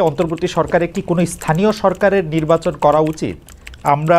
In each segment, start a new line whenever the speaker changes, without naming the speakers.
অন্তর্বর্তী সরকারে কি কোনো স্থানীয় সরকারের নির্বাচন করা উচিত? আমরা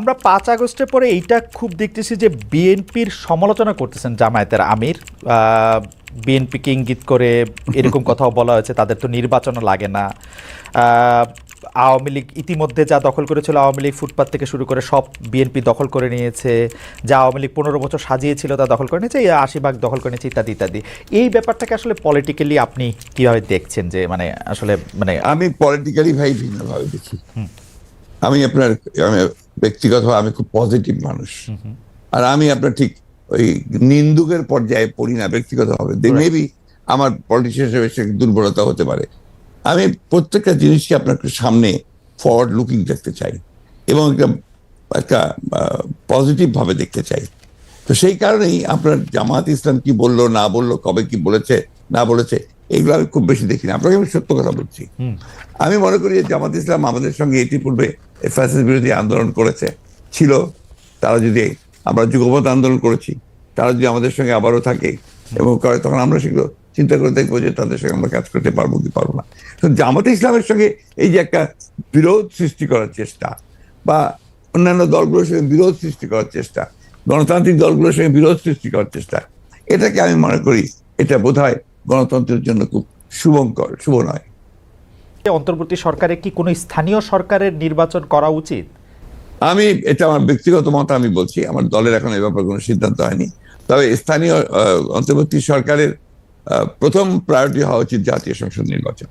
আমরা পাঁচ আগস্টের পরে এইটা খুব দেখতেছি যে বিএনপির সমালোচনা করতেছেন জামায়াতের আমির। বিএনপিকে ইঙ্গিত করে এরকম কথাও বলা হয়েছে তাদের তো নির্বাচনও লাগে না। আওয়ামী লীগ ইতিমধ্যে যা দখল করেছিল আওয়ামী লীগ ফুটপাত থেকে শুরু করে সব বিএনপি দখল করে নিয়েছে যা আওয়ামী লীগ পনেরো বছর সাজিয়েছিল তা দখল করে নিয়েছে এই আশি ভাগ দখল করে নিয়েছে ইত্যাদি ইত্যাদি। এই ব্যাপারটাকে আসলে পলিটিক্যালি আপনি কীভাবে দেখছেন যে মানে আসলে মানে
আমি পলিটিক্যালি ভাই ভিন্নভাবে দেখি। আমি আপনার ব্যক্তিগতভাবে আমি খুব পজিটিভ মানুষ। আর আমি আপনার ঠিক ওই নিন্দুকের পর্যায়ে পড়ি না ব্যক্তিগতভাবে। মেবি আমার পলিটিশিয়ান হিসেবে সে দুর্বলতা হতে পারে। আমি প্রত্যেকটা জিনিসকে আপনার সামনে ফরওয়ার্ড লুকিং দেখতে চাই এবং একটা একটা পজিটিভভাবে দেখতে চাই। তো সেই কারণেই আপনার জামাত ইসলাম কি বলল না বলল কবে কি বলেছে না বলেছে এগুলো আমি খুব বেশি দেখি না। আপনাকে আমি সত্য কথা বলছি। আমি মনে করি যে জামাত ইসলাম আমাদের সঙ্গে ইতিপূর্বে ফ্যাসিস বিরোধী আন্দোলন করেছে ছিল। তারা যদি আমরা যুগপথ আন্দোলন করেছি তারা যদি আমাদের সঙ্গে আবারও থাকে এবং করে তখন আমরা সেগুলো চিন্তা করে দেখব যে তাদের সঙ্গে আমরা কাজ করতে পারব কি পারব না। তো জামাত ইসলামের সঙ্গে এই যে একটা বিরোধ সৃষ্টি করার চেষ্টা বা অন্যান্য দলগুলোর সঙ্গে বিরোধ সৃষ্টি করার চেষ্টা গণতান্ত্রিক দলগুলোর সঙ্গে বিরোধ সৃষ্টি করার চেষ্টা এটাকে আমি মনে করি এটা বোধহয় গণতন্ত্রের জন্য খুব শুভঙ্কর শুভ নয়।
অন্তর্বর্তী সরকারে কি কোনো স্থানীয় সরকারের নির্বাচন করা উচিত?
আমি এটা আমার ব্যক্তিগত মত আমি বলছি আমার দলের এখন এ ব্যাপারে কোনো সিদ্ধান্ত হয়নি। তবে স্থানীয় অন্তর্বর্তী সরকারের প্রথম প্রায়োরিটি হওয়া উচিত জাতীয় সংসদ নির্বাচন।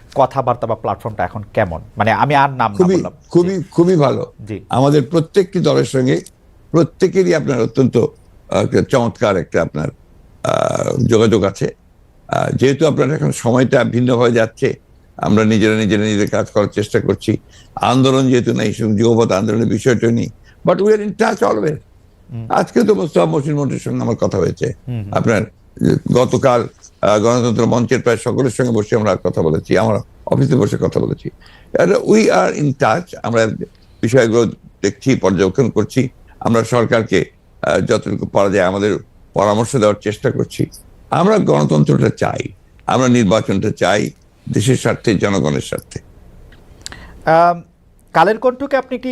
কথাবার্তা বা প্ল্যাটফর্মটা এখন কেমন? মানে আমি আর নাম না
খুবই খুবই খুবই ভালো। আমাদের প্রত্যেকটি দলের সঙ্গে প্রত্যেকেরই আপনার অত্যন্ত চমৎকার একটা আপনার যোগাযোগ আছে। যেহেতু আপনার এখন সময়টা ভিন্ন হয়ে যাচ্ছে আমরা নিজেরা নিজেরা নিজেদের কাজ করার চেষ্টা করছি। আন্দোলন যেহেতু নেই যুগপথ আন্দোলনের বিষয়টা নেই but we are in touch always আজকে তো মোস্তফা মসিন মন্ত্রীর সঙ্গে আমার কথা হয়েছে। আপনার গতকাল গণতন্ত্র মঞ্চের প্রায় সকলের সঙ্গে বসে আমরা কথা বলেছি, আমরা অফিসে বসে কথা বলেছি। উই আর ইন টাচ আমরা বিষয়গুলো দেখছি, পর্যবেক্ষণ করছি, আমরা সরকারকে যতটুকু পারা যায় আমাদের পরামর্শ দেওয়ার চেষ্টা করছি। আমরা গণতন্ত্রটা চাই, আমরা নির্বাচনটা চাই, দেশের স্বার্থে, জনগণের স্বার্থে।
কালের কণ্ঠকে আপনি একটি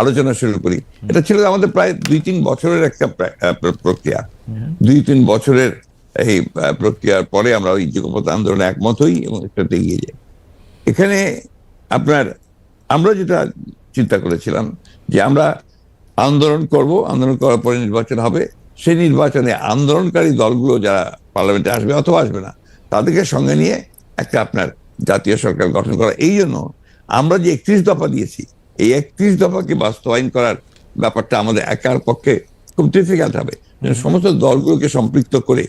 আলোচনা শুরু করি। এটা ছিল আমাদের প্রায় দুই তিন বছরের একটা প্রক্রিয়া। দুই তিন বছরের এই প্রক্রিয়ার পরে আমরা ওই যুগপথ আন্দোলনে একমত হই এবং এটাতে এগিয়ে যাই। এখানে আপনার আমরা যেটা চিন্তা করেছিলাম যে আমরা আন্দোলন করব আন্দোলন করার পরে নির্বাচন হবে। সেই নির্বাচনে আন্দোলনকারী দলগুলো যারা পার্লামেন্টে আসবে অথবা আসবে না তাদেরকে সঙ্গে নিয়ে একটা আপনার জাতীয় সরকার গঠন করা। এই জন্য আমরা যে একত্রিশ দফা দিয়েছি এই একত্রিশ দফাকে বাস্তবায়ন করার ব্যাপারটা আমাদের একার পক্ষে খুব ডিফিকাল্ট হবে। সমস্ত দলগুলোকে সম্পৃক্ত করে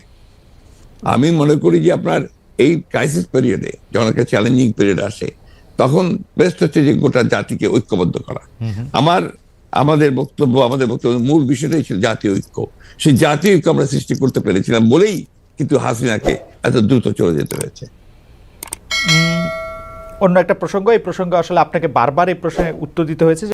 আমি মনে করি যে আপনার এই ক্রাইসিস পিরিয়ডে যখন একটা চ্যালেঞ্জিং পিরিয়ড আসে তখন বেস্ট হচ্ছে যে গোটা জাতিকে ঐক্যবদ্ধ করা। আমার আমাদের বক্তব্য আমাদের বক্তব্য মূল বিষয়টাই ছিল জাতীয় ঐক্য। সেই জাতীয় ঐক্য আমরা সৃষ্টি করতে পেরেছিলাম বলেই কিন্তু হাসিনাকে এত দ্রুত চলে যেতে হয়েছে।
অন্য একটা প্রসঙ্গ এই প্রসঙ্গ আসলে আপনাকে বারবার এই প্রশ্নে উত্তর দিতে হয়েছে।